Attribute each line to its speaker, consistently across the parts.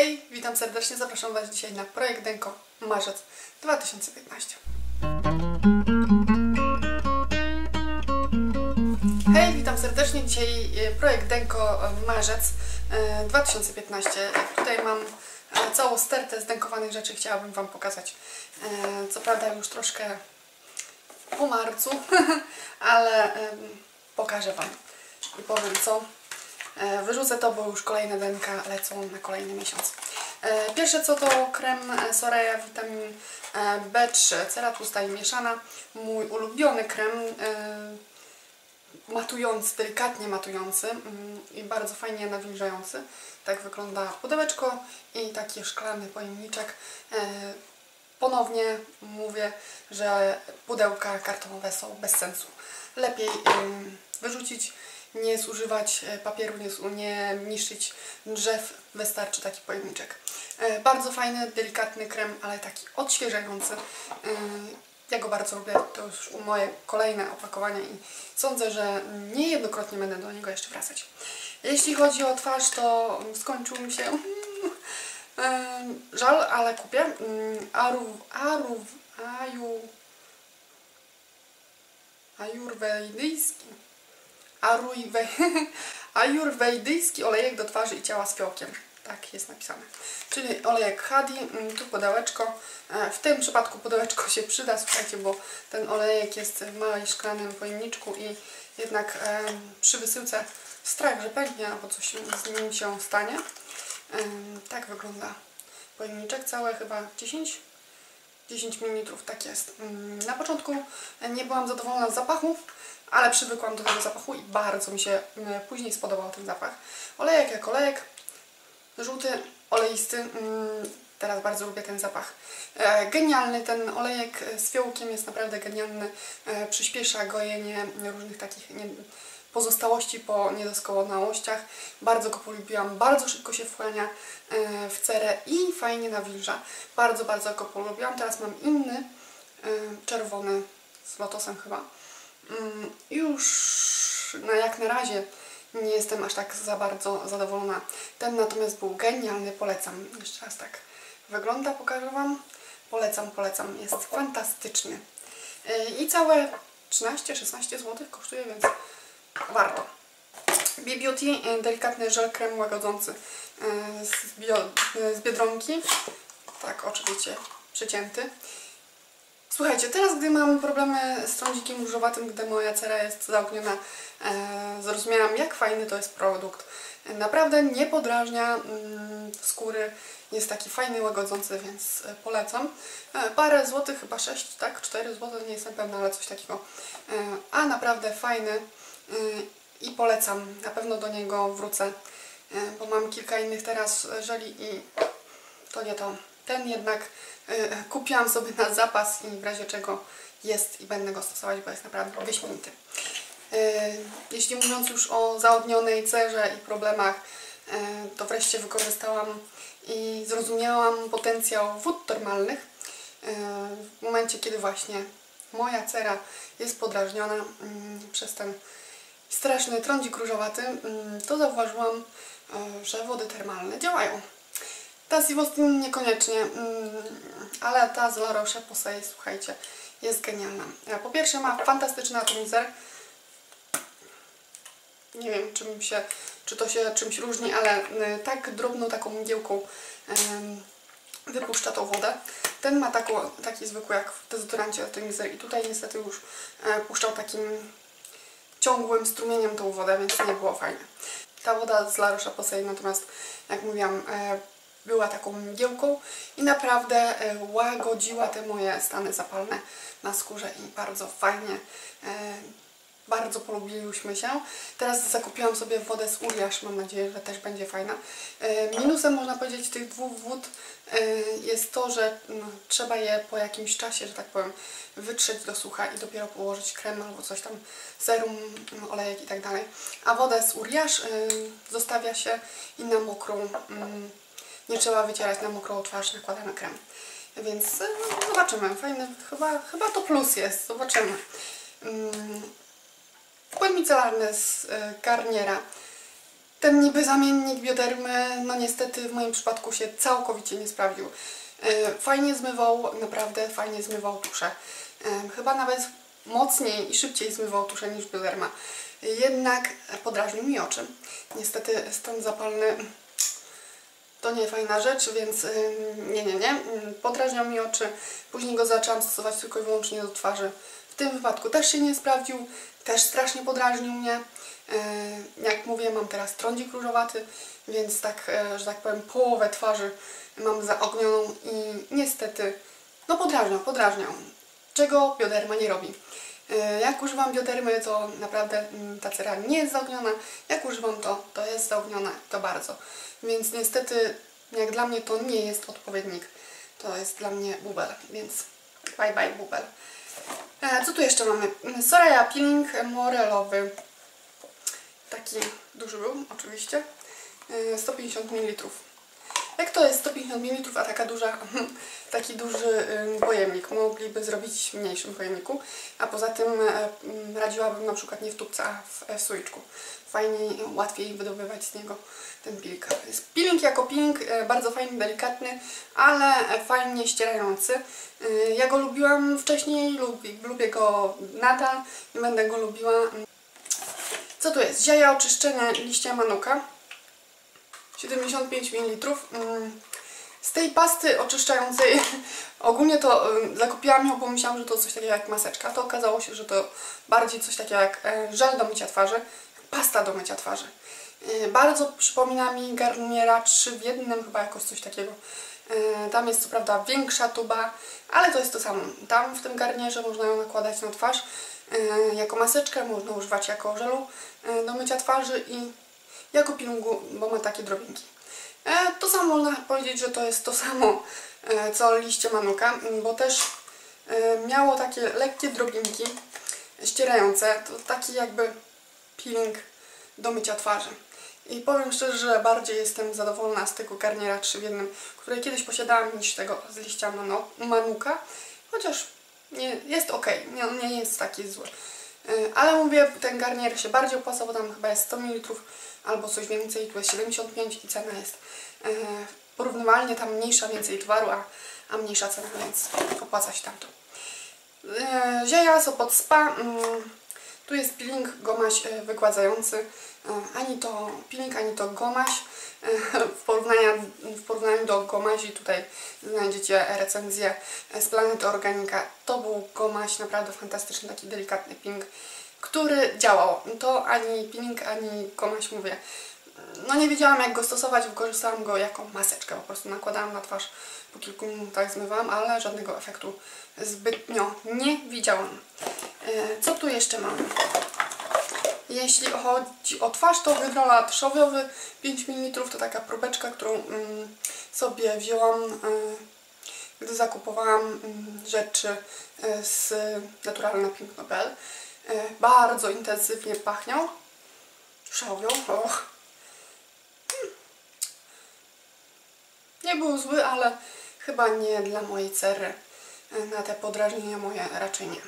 Speaker 1: Hej, witam serdecznie, zapraszam Was dzisiaj na projekt Denko Marzec 2015. Hej, witam serdecznie, dzisiaj e, projekt Denko e, Marzec e, 2015. Tutaj mam e, całą stertę zdenkowanych rzeczy, chciałabym Wam pokazać. E, Co prawda już troszkę po marcu, ale pokażę Wam i powiem co. E, Wyrzucę to, bo już kolejne denka lecą na kolejny miesiąc. E, Pierwsze co to krem Soraya Vitamin e, B3, cera tłusta i mieszana. Mój ulubiony krem, matujący, delikatnie matujący mm, i bardzo fajnie nawilżający. Tak wygląda pudełeczko i taki szklany pojemniczek. Ponownie mówię, że pudełka kartonowe są bez sensu. Lepiej ym, wyrzucić, nie zużywać e, papieru, nie, nie niszczyć drzew, wystarczy taki pojemniczek. E, Bardzo fajny, delikatny krem, ale taki odświeżający. Ym, Ja go bardzo lubię, to już moje kolejne opakowania i sądzę, że niejednokrotnie będę do niego jeszcze wracać. Jeśli chodzi o twarz, to skończył mi się Żal, ale kupię. Mm, Aru, aru, aju, ajurwejdyjski. Arujwe, ajurwejdyjski olejek do twarzy i ciała z fiołkiem. Tak jest napisane. Czyli olejek Hadi, mm, tu pudełeczko. E, W tym przypadku pudełeczko się przyda, słuchajcie, bo ten olejek jest w małej szklanym pojemniczku i jednak em, przy wysyłce strach, że pęknie albo coś z nim się stanie. Ym, Tak wygląda pojemniczek, całe chyba 10, 10 ml, tak jest. Ym, Na początku nie byłam zadowolona z zapachu, ale przywykłam do tego zapachu i bardzo mi się ym, później spodobał ten zapach. Olejek jak olejek, żółty, oleisty, ym, teraz bardzo lubię ten zapach. E, Genialny ten olejek z fiołkiem jest naprawdę genialny, E, przyspiesza gojenie różnych takich pozostałości po niedoskonałościach. Bardzo go polubiłam, bardzo szybko się wchłania e, w cerę i fajnie nawilża. Bardzo, bardzo go polubiłam. Teraz mam inny, czerwony z lotosem chyba. Mm, Już na jak na razie nie jestem aż tak za bardzo zadowolona. Ten natomiast był genialny, polecam. Jeszcze raz tak wygląda, pokażę Wam. Polecam, polecam, jest fantastyczny. E, I całe 13-16 zł kosztuje, więc warto. B-Beauty, e, delikatny żel krem łagodzący e, z, bio, z Biedronki. Tak, oczywiście przycięty. Słuchajcie, teraz gdy mam problemy z trądzikiem różowatym, gdy moja cera jest zaogniona, e, zrozumiałam jak fajny to jest produkt. E, Naprawdę nie podrażnia mm, skóry, jest taki fajny, łagodzący, więc e, polecam. E, parę złotych, chyba 6, tak? 4 zł, nie jestem pewna, ale coś takiego. E, a naprawdę fajny e, i polecam. Na pewno do niego wrócę, e, bo mam kilka innych teraz żeli i to nie to. Ten jednak y, kupiłam sobie na zapas i w razie czego jest i będę go stosować, bo jest naprawdę wyśmienity. Y, jeśli mówiąc już o zaognionej cerze i problemach, y, to wreszcie wykorzystałam i zrozumiałam potencjał wód termalnych. W momencie, kiedy właśnie moja cera jest podrażniona mm, przez ten straszny trądzik różowaty, mm, to zauważyłam, że wody termalne działają. Ta z Ivostin niekoniecznie, mm, ale ta z La Roche-Posay, słuchajcie, jest genialna. Po pierwsze ma fantastyczny atomizer. Nie wiem, czym się, czy to się czymś różni, ale y, tak drobną taką mgiełką wypuszcza tą wodę. Ten ma taką, taki zwykły jak w dezodorancie atomizer i tutaj niestety już e, puszczał takim ciągłym strumieniem tą wodę, więc nie było fajnie. Ta woda z La Roche-Posay natomiast, jak mówiłam, e, była taką mgiełką i naprawdę e, łagodziła te moje stany zapalne na skórze i bardzo fajnie, e, bardzo polubiliśmy się. Teraz zakupiłam sobie wodę z Uriasz, mam nadzieję, że też będzie fajna. E, Minusem można powiedzieć tych dwóch wód jest to, że no, trzeba je po jakimś czasie, że tak powiem, wytrzeć do sucha i dopiero położyć krem albo coś tam, serum, olejek i tak dalej. A wodę z Uriasz zostawia się i na mokrą mm, nie trzeba wycierać na mokrą twarz, nakładamy krem. Więc e, no, zobaczymy. Fajny, chyba, chyba to plus jest. Zobaczymy. Mm, Płyn micelarny z e, Garniera. ten niby zamiennik biodermy, no niestety w moim przypadku się całkowicie nie sprawdził. E, Fajnie zmywał, naprawdę fajnie zmywał tuszę. Chyba nawet mocniej i szybciej zmywał tuszę niż bioderma. Jednak podrażnił mi oczy. Niestety stan zapalny to nie fajna rzecz, więc ym, nie, nie, nie. Podrażniał mi oczy. Później go zaczęłam stosować tylko i wyłącznie do twarzy. W tym wypadku też się nie sprawdził, też strasznie podrażnił mnie. Yy, jak mówię, mam teraz trądzik różowaty, więc tak, e, że tak powiem, połowę twarzy mam zaognioną i niestety, no podrażniał, podrażniał. Czego bioderma nie robi. Yy, Jak używam biodermy, to naprawdę mm, ta cera nie jest zaogniona. Jak używam to, to jest zaogniona to bardzo. Więc niestety, jak dla mnie to nie jest odpowiednik. To jest dla mnie bubel, więc bye bye bubel. E, co tu jeszcze mamy? Soraya peeling morelowy. Taki duży był, oczywiście. E, 150 ml. Jak to jest 150 ml, a taka duża, taki duży pojemnik? Mogliby zrobić w mniejszym pojemniku, a poza tym e, mm, radziłabym na przykład nie w tubce, a w, e, w. Fajniej, łatwiej wydobywać z niego ten peeling. Jest peeling jako peeling, e, bardzo fajny, delikatny, ale fajnie ścierający. Ja go lubiłam wcześniej, lubię, lubię go nadal i będę go lubiła. Co tu jest? Ziaja oczyszczenia liścia manuka. 75 ml. Mm, Z tej pasty oczyszczającej ogólnie to zakupiłam ją, bo myślałam, że to coś takiego jak maseczka. To okazało się, że to bardziej coś takiego jak e, żel do mycia twarzy, pasta do mycia twarzy. E, Bardzo przypomina mi Garniera 3 w jednym, chyba jakoś coś takiego. E, Tam jest co prawda większa tuba, ale to jest to samo. Tam w tym garnierze można ją nakładać na twarz jako maseczkę, można używać jako żelu do mycia twarzy i jako peelingu, bo ma takie drobinki. E, to samo można powiedzieć, że to jest to samo e, co liście manuka, bo też e, miało takie lekkie drobinki ścierające. To taki jakby peeling do mycia twarzy. I powiem szczerze, że bardziej jestem zadowolona z tego garniera 3 w jednym, który kiedyś posiadałam, niż tego z liścia manu- manuka. Chociaż nie, jest ok, nie, nie jest taki zły. Ale mówię, ten garnier się bardziej opłaca, bo tam chyba jest 100 ml albo coś więcej, tu jest 75 i cena jest y, porównywalnie tam mniejsza, więcej towaru, a, a mniejsza cena, więc opłaca się tamto. Yy, Zieja Sopot Spa. mm, Tu jest peeling gomaś e, wygładzający. E, Ani to peeling, ani to gomaś. E, W porównaniu, w porównaniu do gomazi tutaj znajdziecie recenzję z Planety Organika. To był gomaś naprawdę fantastyczny, taki delikatny peeling, który działał. To ani peeling, ani gomaś mówię. No nie wiedziałam jak go stosować, wykorzystałam go jako maseczkę. Po prostu nakładałam na twarz, po kilku minutach zmywałam, ale żadnego efektu zbytnio nie widziałam. E, Co tu jeszcze mamy? Jeśli chodzi o twarz, to hydrolat szowiowy 5 ml to taka próbeczka, którą mm, sobie wzięłam, e, gdy zakupowałam mm, rzeczy e, z Naturalna Piękno.pl. E, Bardzo intensywnie pachniał. Szowią. Och. Hmm. Nie był zły, ale chyba nie dla mojej cery. E, Na te podrażnienia moje raczej nie.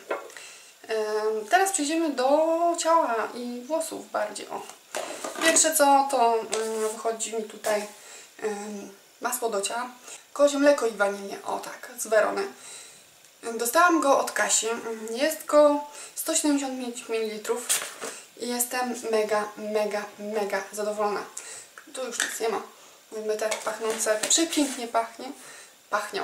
Speaker 1: Em, Teraz przejdziemy do ciała i włosów bardziej. O. Pierwsze co, to mm, wychodzi mi tutaj masło do ciała. Kozie mleko i wanilię. O tak, z Werony. Dostałam go od Kasi. Jest go 175 ml i jestem mega, mega, mega zadowolona. Tu już nic nie ma. Wymyte, pachnące. Przepięknie pachnie. Pachnią.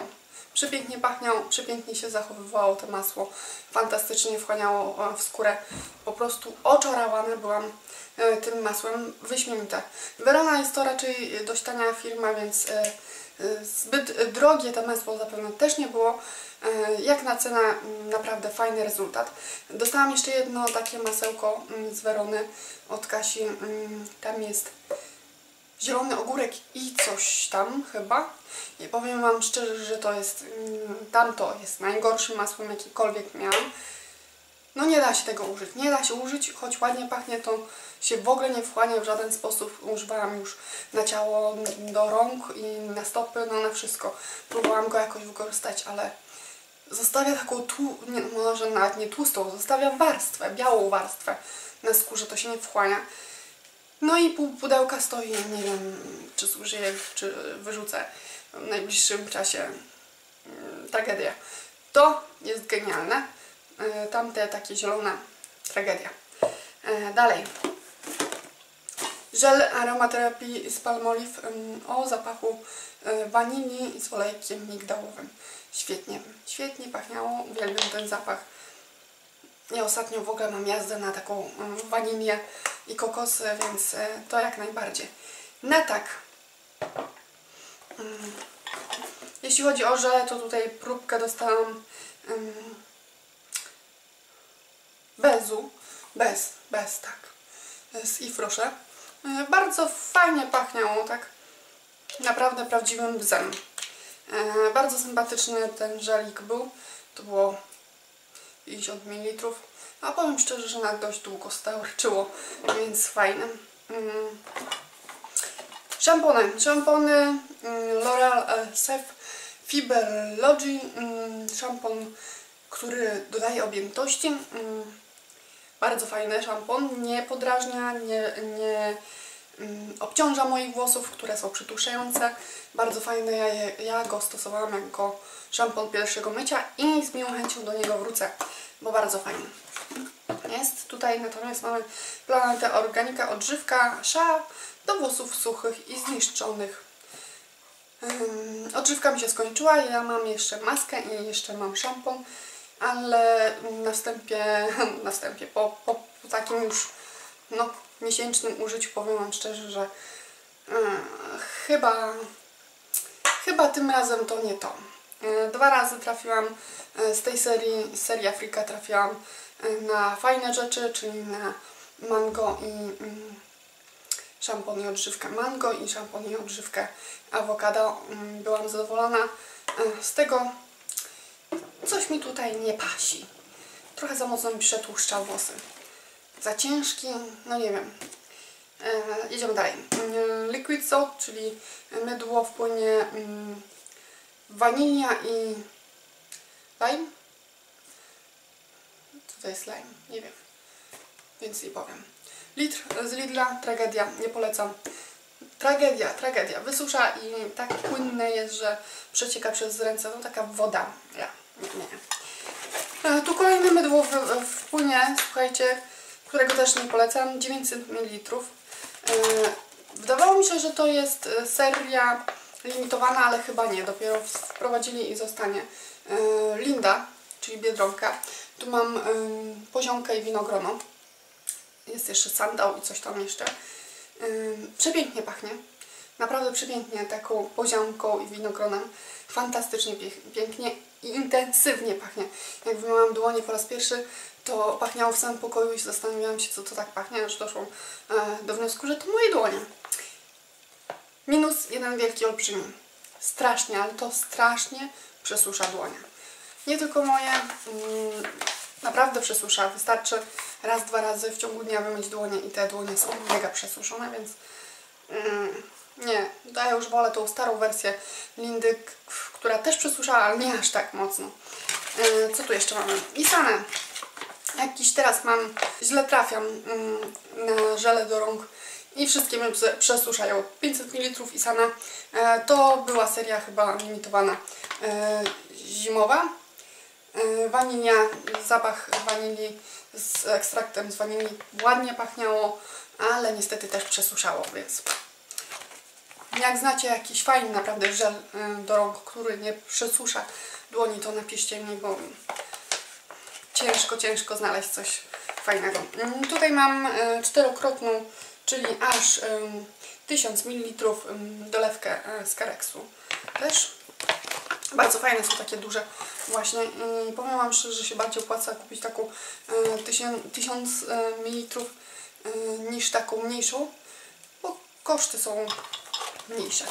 Speaker 1: Przepięknie pachniał, przepięknie się zachowywało to masło, fantastycznie wchłaniało e, w skórę. Po prostu oczarowana byłam e, tym masłem, wyśmienite. Verona jest to raczej dość tania firma, więc e, zbyt drogie to masło zapewne też nie było. E, Jak na cenę m, naprawdę fajny rezultat. Dostałam jeszcze jedno takie masełko m, z Werony od Kasi. M, Tam jest zielony ogórek i coś tam chyba. I powiem Wam szczerze, że to jest, mm, tamto jest najgorszym masłem jakikolwiek miałam. No nie da się tego użyć, nie da się użyć, choć ładnie pachnie, to się w ogóle nie wchłania w żaden sposób. Używałam już na ciało, do rąk i na stopy, no na wszystko. Próbowałam go jakoś wykorzystać, ale zostawia taką, tłu, nie, może nawet nie tłustą, zostawia warstwę, białą warstwę na skórze, to się nie wchłania. No i pół pudełka stoi, nie wiem czy zużyję, czy wyrzucę w najbliższym czasie. Mm, Tragedia. To jest genialne. E, Tamte takie zielone. Tragedia. E, Dalej. Żel aromaterapii z Palmolive o zapachu y, wanilii z olejkiem migdałowym. Świetnie, świetnie pachniało, uwielbiam ten zapach. Ja ostatnio w ogóle mam jazdę na taką ym, wanilię i kokosy, więc y, to jak najbardziej. Na tak. Ym, Jeśli chodzi o żele, to tutaj próbkę dostałam bezu. Bez, bez, tak. Z Ifrosze. E, Bardzo fajnie pachniało, tak naprawdę prawdziwym bzem. E, Bardzo sympatyczny ten żelik był. To było 50 ml. A powiem szczerze, że nawet dość długo starczyło, więc fajne. Mm. Szampony. Szampony mm, L'Oreal e, Sef Fiber Logi. mm, Szampon, który dodaje objętości. Bardzo fajny szampon. Nie podrażnia, nie, nie mm, obciąża moich włosów, które są przytłuszające. Bardzo fajny. Ja, je- ja go stosowałam jako szampon pierwszego mycia i z miłą chęcią do niego wrócę, bo bardzo fajny jest. Tutaj natomiast mamy planetę organika odżywka sza do włosów suchych i zniszczonych. Odżywka mi się skończyła, ja mam jeszcze maskę i jeszcze mam szampon, ale na wstępie, na wstępie po, po, po takim już no, miesięcznym użyciu powiem Wam szczerze, że yy, chyba Chyba tym razem to nie to. E, Dwa razy trafiłam e, z tej serii, z serii Afrika trafiłam na fajne rzeczy, czyli na mango i mm, szampon i odżywkę mango i szampon i odżywkę awokado. Mm, Byłam zadowolona z tego. Coś mi tutaj nie pasi. Trochę za mocno mi przetłuszczał włosy. Za ciężki, no nie wiem. E, jedziemy dalej. Mm, Liquid soap, czyli mydło w płynie mm, wanilia i lime. Co to jest lime? Nie wiem. Więc nie powiem. Litr z Lidla, tragedia, nie polecam. Tragedia, tragedia. Wysusza i tak płynne jest, że przecieka przez ręce. To taka woda. Ja, nie, Tu kolejne mydło w, w płynie, słuchajcie, którego też nie polecam, 900 ml. E, Wydawało mi się, że to jest e, seria limitowana, ale chyba nie. Dopiero wprowadzili i zostanie e, Linda, czyli Biedronka. Tu mam poziomkę i winogrono. Jest jeszcze sandał i coś tam jeszcze. Przepięknie pachnie. Naprawdę przepięknie taką poziomką i winogronem. Fantastycznie pięknie i intensywnie pachnie. Jak wymiałam dłonie po raz pierwszy, to pachniało w samym pokoju i zastanawiałam się, co to tak pachnie, aż doszłam e, do wniosku, że to moje dłonie. Minus jeden wielki olbrzymi. Strasznie, ale to strasznie przesusza dłonie. Nie tylko moje, mm, naprawdę przesusza. Wystarczy raz, dwa razy w ciągu dnia wymyć dłonie i te dłonie są mega przesuszone, więc mm, nie, ja już wolę tą starą wersję Lindy, która też przesusza, ale nie aż tak mocno. Yy, co tu jeszcze mamy? Isane. Jakiś teraz mam, źle trafiam mm, na żele do rąk i wszystkie mnie prze- przesuszają. 500 ml Isana. E, to była seria chyba limitowana e, zimowa. E, Wanilia, zapach wanilii z ekstraktem z wanilii ładnie pachniało, ale niestety też przesuszało, więc jak znacie jakiś fajny naprawdę żel e, do rąk, który nie przesusza dłoni, to napiszcie mi, bo ciężko, ciężko znaleźć coś fajnego. Mm, Tutaj mam e, czterokrotną, czyli aż em, 1000 ml em, dolewkę z Careksu. Też bardzo fajne są takie duże właśnie powiem Wam szczerze, że się bardziej opłaca kupić taką e, 1000 1000 ml niż taką mniejszą, bo koszty są mniejsze.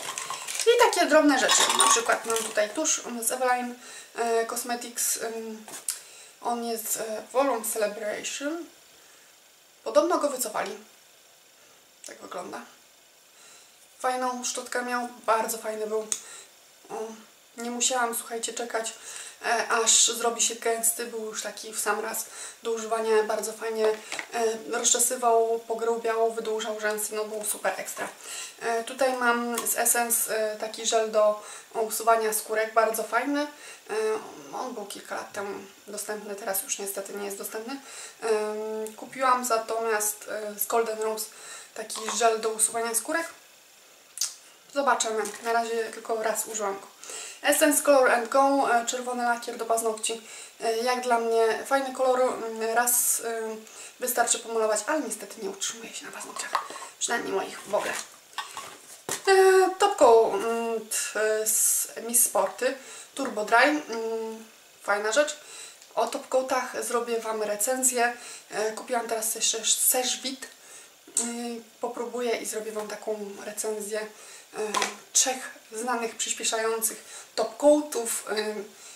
Speaker 1: I takie drobne rzeczy. Na przykład mam tutaj tusz z Eveline e, Cosmetics. On jest e, Volume Celebration. Podobno go wycofali. Tak wygląda. Fajną szczotkę miał, bardzo fajny był. Nie musiałam, słuchajcie, czekać e, aż zrobi się gęsty, był już taki w sam raz do używania, bardzo fajnie e, rozczesywał, pogrubiał, wydłużał rzęsy, no był super ekstra. E, tutaj mam z Essence e, taki żel do usuwania skórek, bardzo fajny. E, on był kilka lat temu dostępny, teraz już niestety nie jest dostępny. E, kupiłam natomiast e, z Golden Rose taki żel do usuwania skórek. Zobaczymy. Na razie tylko raz użyłam go. Essence Color and Go, e, czerwony lakier do paznokci. E, Jak dla mnie fajny kolor, mm, raz e, wystarczy pomalować, ale niestety nie utrzymuje się na paznokciach. Przynajmniej moich w ogóle. E, Topką mm, t- z Miss Sporty Turbo Dry. Mm, Fajna rzecz. O top coatach zrobię Wam recenzję. Kupiłam teraz jeszcze Seszwit. Popróbuję i zrobię Wam taką recenzję trzech znanych przyspieszających top coatów e,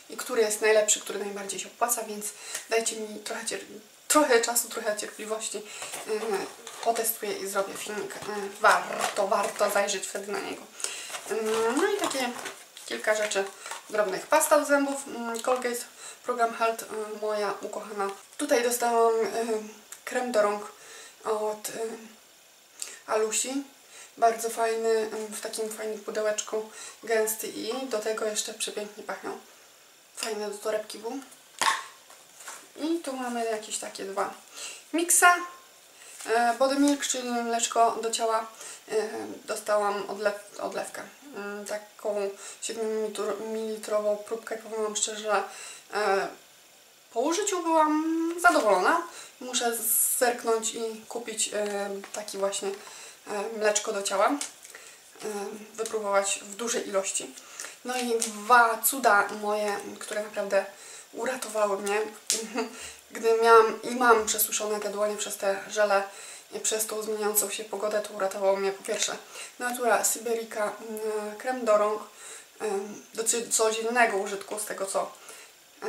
Speaker 1: i który jest najlepszy, który najbardziej się opłaca, więc dajcie mi trochę, trochę czasu, trochę cierpliwości. E, Potestuję i zrobię filmik. Warto, warto zajrzeć wtedy na niego. No i takie kilka rzeczy drobnych. Pasta do zębów, mm, Colgate Program Health, y, moja ukochana. Tutaj dostałam y, krem do rąk od y, Alusi. Bardzo fajny, y, w takim fajnym pudełeczku, gęsty i do tego jeszcze przepięknie pachniał. Fajny do torebki był. I tu mamy jakieś takie dwa miksa. E, Body Milk, czyli mleczko do ciała, e, dostałam odlew, odlewkę. Mm, Taką 7 ml próbkę, powiem szczerze, e, po użyciu byłam zadowolona. Muszę zerknąć i kupić taki właśnie mleczko do ciała. E, Wypróbować w dużej ilości. No i dwa cuda moje, które naprawdę uratowały mnie. Gdy miałam i mam przesuszone te dłonie przez te żele przez tą zmieniającą się pogodę, to uratowało mnie po pierwsze Natura Syberica mm, krem do rąk do codziennego użytku, z tego co, e,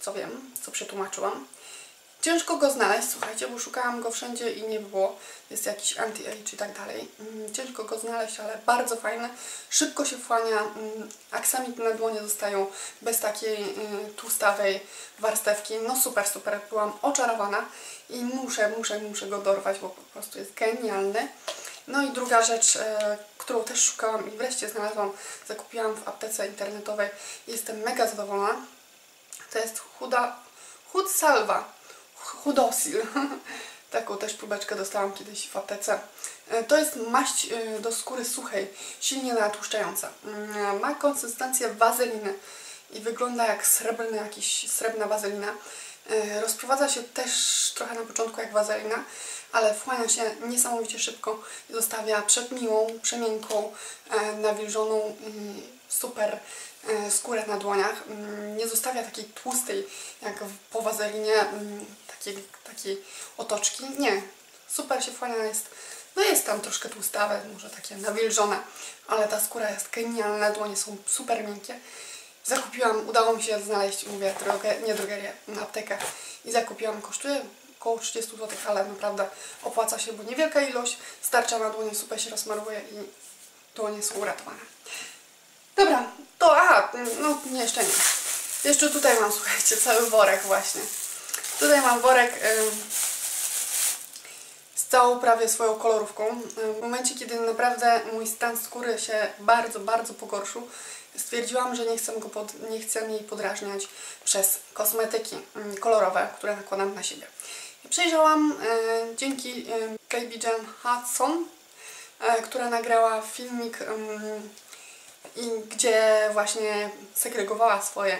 Speaker 1: co wiem, co przetłumaczyłam. Ciężko go znaleźć, słuchajcie, bo szukałam go wszędzie i nie było. Jest jakiś anti-age i tak dalej. Mm, Ciężko go znaleźć, ale bardzo fajny. Szybko się wchłania. mm, Aksamity na dłonie zostają bez takiej y, tłustawej warstewki. No super, super. Byłam oczarowana i muszę, muszę, muszę go dorwać, bo po prostu jest genialny. No i druga rzecz, e, którą też szukałam i wreszcie znalazłam, zakupiłam w aptece internetowej. Jestem mega zadowolona. To jest chuda, chud salwa. Chudosil. Taką też próbeczkę dostałam kiedyś w aptece. E, To jest maść e, do skóry suchej, silnie natłuszczająca. Mm, Ma konsystencję wazeliny i wygląda jak srebrny, jakiś srebrna wazelina. E, Rozprowadza się też trochę na początku jak wazelina, ale wchłania się niesamowicie szybko i zostawia przemiłą, przemiękką, nawilżoną super skórę na dłoniach. Mm, Nie zostawia takiej tłustej jak po wazelinie mm, takiej, takiej otoczki. Nie. Super się wchłania jest. No jest tam troszkę tłustawe, może takie nawilżone, ale ta skóra jest genialna, dłonie są super miękkie. Zakupiłam, udało mi się znaleźć, mówię, drogę, nie drogerię, aptekę i zakupiłam, kosztuje około 30 zł, ale naprawdę opłaca się, bo niewielka ilość, starcza na dłonie, super się rozmaruje i dłonie są uratowane. Dobra, to aha, no nie, jeszcze nie. Jeszcze tutaj mam, słuchajcie, cały worek właśnie. Tutaj mam worek z całą prawie swoją kolorówką. W momencie, kiedy naprawdę mój stan skóry się bardzo, bardzo pogorszył, stwierdziłam, że nie chcę, go pod, nie chcę jej podrażniać przez kosmetyki kolorowe, które nakładam na siebie. Przejrzałam y, dzięki y, Baby Jen Hudson, która nagrała filmik gdzie właśnie segregowała swoje,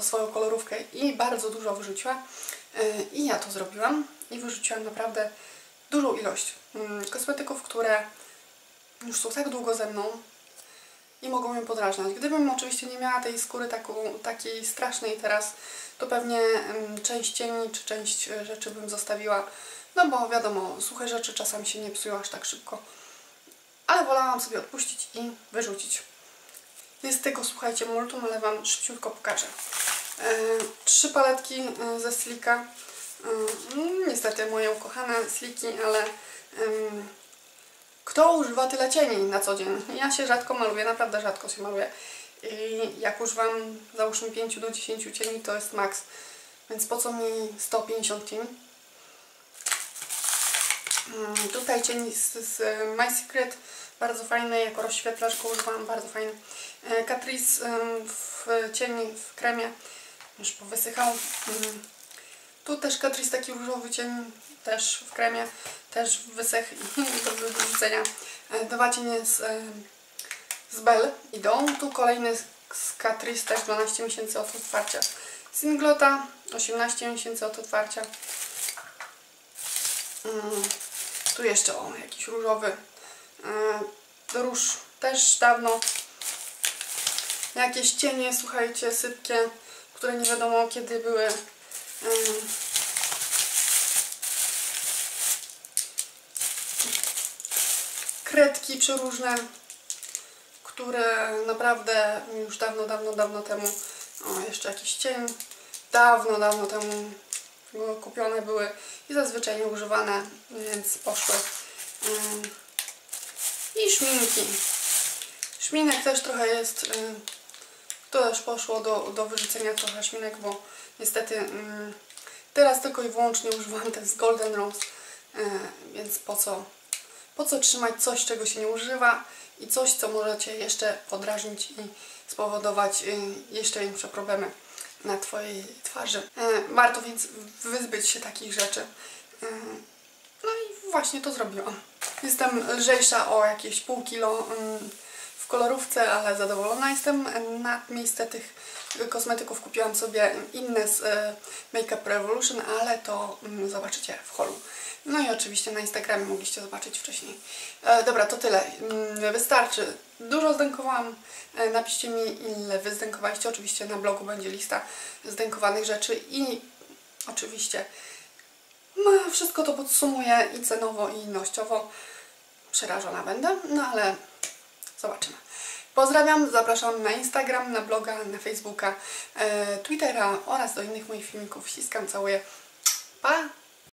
Speaker 1: swoją kolorówkę i bardzo dużo wyrzuciła. Yy, I ja to zrobiłam i wyrzuciłam naprawdę dużą ilość mm, kosmetyków, które już są tak długo ze mną i mogą mnie podrażniać. Gdybym oczywiście nie miała tej skóry taką, takiej strasznej teraz, to pewnie mm, część cieni czy część e, rzeczy bym zostawiła. No bo wiadomo, suche rzeczy czasami się nie psują aż tak szybko. Ale wolałam sobie odpuścić i wyrzucić. Jest tego, słuchajcie, multum, ale Wam szybciutko pokażę. Trzy paletki ze Slika. Mm, niestety moje ukochane Sliki, ale Kto używa tyle cieni na co dzień? Ja się rzadko maluję, naprawdę rzadko się maluję. I jak używam załóżmy 5 do 10 cieni, to jest maks. Więc po co mi 150 cieni? Tutaj cień z, z My Secret, bardzo fajny, jako rozświetlacz go używałam, bardzo fajny. E, Catrice w cieni, w kremie, już powysychał. Mm, Tu też Catrice taki różowy cień, też w kremie, też wysech i do wyrzucenia. E, Dwa cienie z, em, z Bell idą. Tu kolejny z z Catrice, też 12 miesięcy od otwarcia. Singlota, 18 miesięcy od otwarcia. Mm, tu jeszcze o, jakiś różowy e, róż też dawno. Jakieś cienie, słuchajcie, sypkie, które nie wiadomo kiedy były. Kredki przeróżne, które naprawdę już dawno, dawno, dawno temu, o jeszcze jakiś cień, dawno, dawno temu kupione były i zazwyczaj nieużywane, więc poszły. I szminki. Szminek też trochę jest, to też poszło do, do wyrzucenia trochę szminek, bo niestety ym, teraz tylko i wyłącznie używam ten z Golden Rose, yy, więc po co, po co trzymać coś, czego się nie używa i coś, co możecie jeszcze podrażnić i spowodować yy, jeszcze większe problemy na Twojej twarzy. E, Warto więc wyzbyć się takich rzeczy. E, No i właśnie to zrobiłam. Jestem lżejsza o jakieś pół kilo mm, kolorówce, ale zadowolona jestem. Na miejsce tych kosmetyków kupiłam sobie inne z e, Makeup Revolution, ale to mm, zobaczycie w holu. No i oczywiście na Instagramie mogliście zobaczyć wcześniej. E, dobra, to tyle. Mm, Wystarczy. Dużo zdękowałam. E, napiszcie mi, ile wy zdękowaliście. Oczywiście na blogu będzie lista zdękowanych rzeczy i oczywiście no, wszystko to podsumuję i cenowo, i ilościowo. Przerażona będę, no ale zobaczymy. Pozdrawiam, zapraszam na Instagram, na bloga, na Facebooka, e, Twittera oraz do innych moich filmików. Ściskam, całuję. Pa!